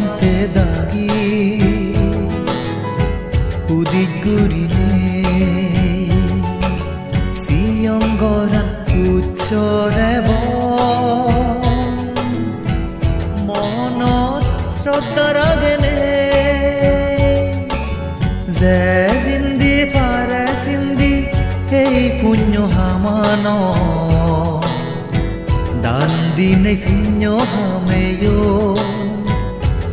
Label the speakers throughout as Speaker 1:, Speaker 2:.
Speaker 1: ante dagi udik gurine sionggoran ucorebo monot শ্রদ্ধার আগে যে জিন্দি ফারে সিন্দি এই পুণ্য হামান দান দিনে পুণ্য হামেয়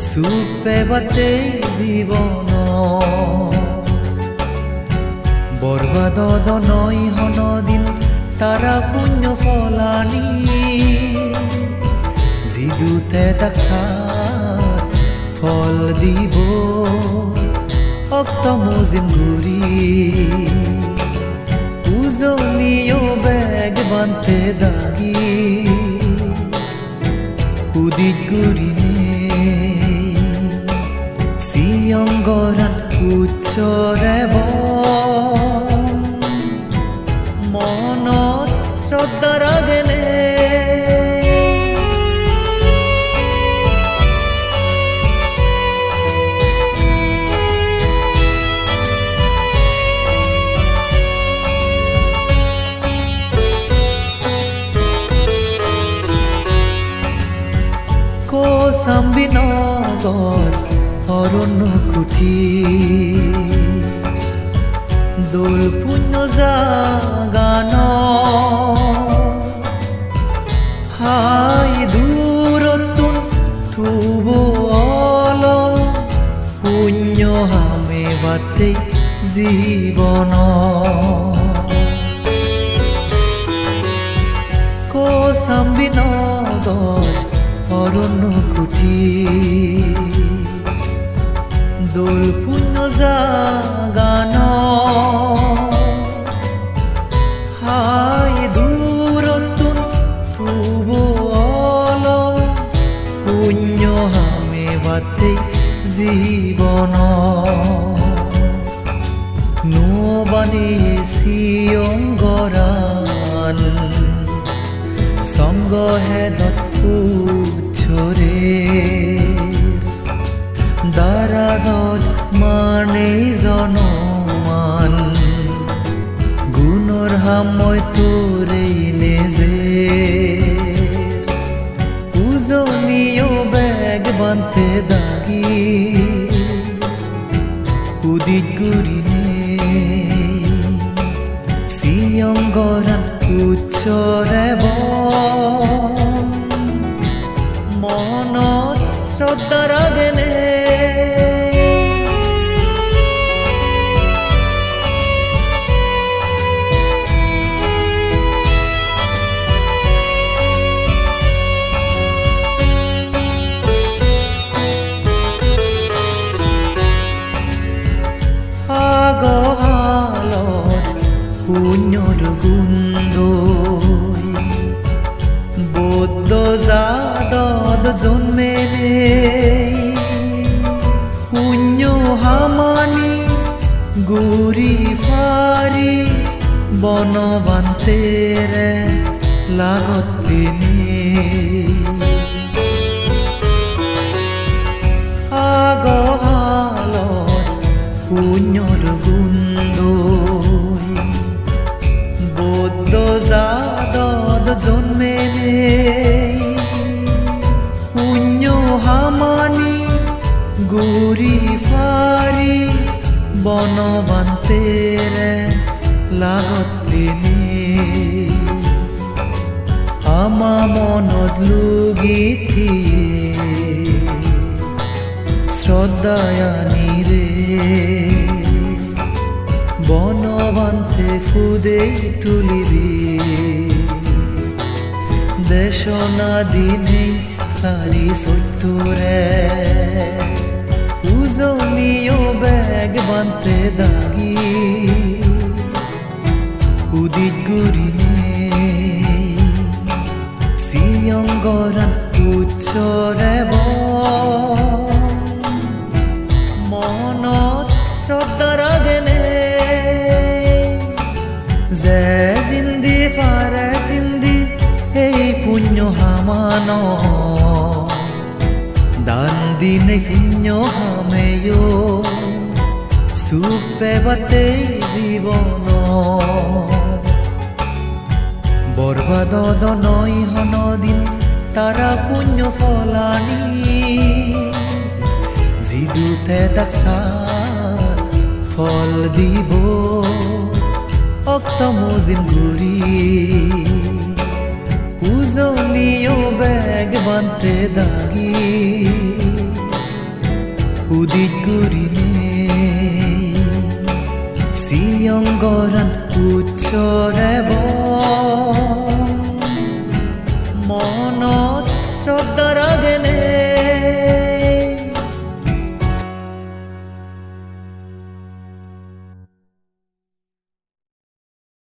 Speaker 1: সুপে বাতে জীবন। বরবাদ নয় হনদিন তারা পুণ্য ফলানি। জিদুতে তাকসাত ফল দিব, অক্ত মুজিম ঘুরি। উজনিও বেগ বানতে দাগি। উদিত গুরিনে সিয়ঙ্গরান উচ্চরেব মনত শ্রদ্ধা রাগেনে কোসাম্বি নগর অরণ্য কুঠি দোল পুণ্য জাগান। হাই দূরতুন থুব অলম পুণ্য হামে বাতে জীবন। কোসাম্বি নগর অরণ্য কুঠি দোল পুণ্য জাগান হাই দূরতুন থুব অলম পুণ্য হামে বাতে জীবন। নোবানে সিয়ঙ্গরান সঙ্গ হে দত্তুছরে দারাজত মানে জনমান। গুণৰ সাময় তোৰেই নেজে। উজনিও বেগ বান্তে দাগি। উদিত গুৰিনে চিয়ংগৰান উচ্চৰেব মনত শ্ৰদ্ধা ৰাগেনে পুণ্যৰ গুন্দৈ বৌদ্ধ জাদত জন্মেৰে পুণ্য হামানি গুৰি ফাৰি বনবান্তেৰে লাগত পিনি। জাদত জন্মেৰে পুণ্য হামানি গুৰি ফাৰি বনবান্তেৰে লাগত আমা মনত লুগিথিয়ে শ্রদ্ধায়ানি রে। বনবান্তে ফুদেই তুলি দিয়ে। দেশ না দিনে সারি সত্তরে। উজনিও ব্যাগ বানতে দাগি। উদিত গুরিনে সিয়ঙ্গরান উচ্চরে মনত হামান দান দিনে পুণ্য হামেয় চুপে বাতেই জীৱন বৰবাদত নৈ হনদিন তাৰা পুণ্য ফলানি তাক চাৰ ফল দিব অক্তমজিম ঘূৰি উজলিও বেগ বানতে দাগি উদিত গুরিনে উচ্চ উচ্চরেব মনত শ্রদ্ধা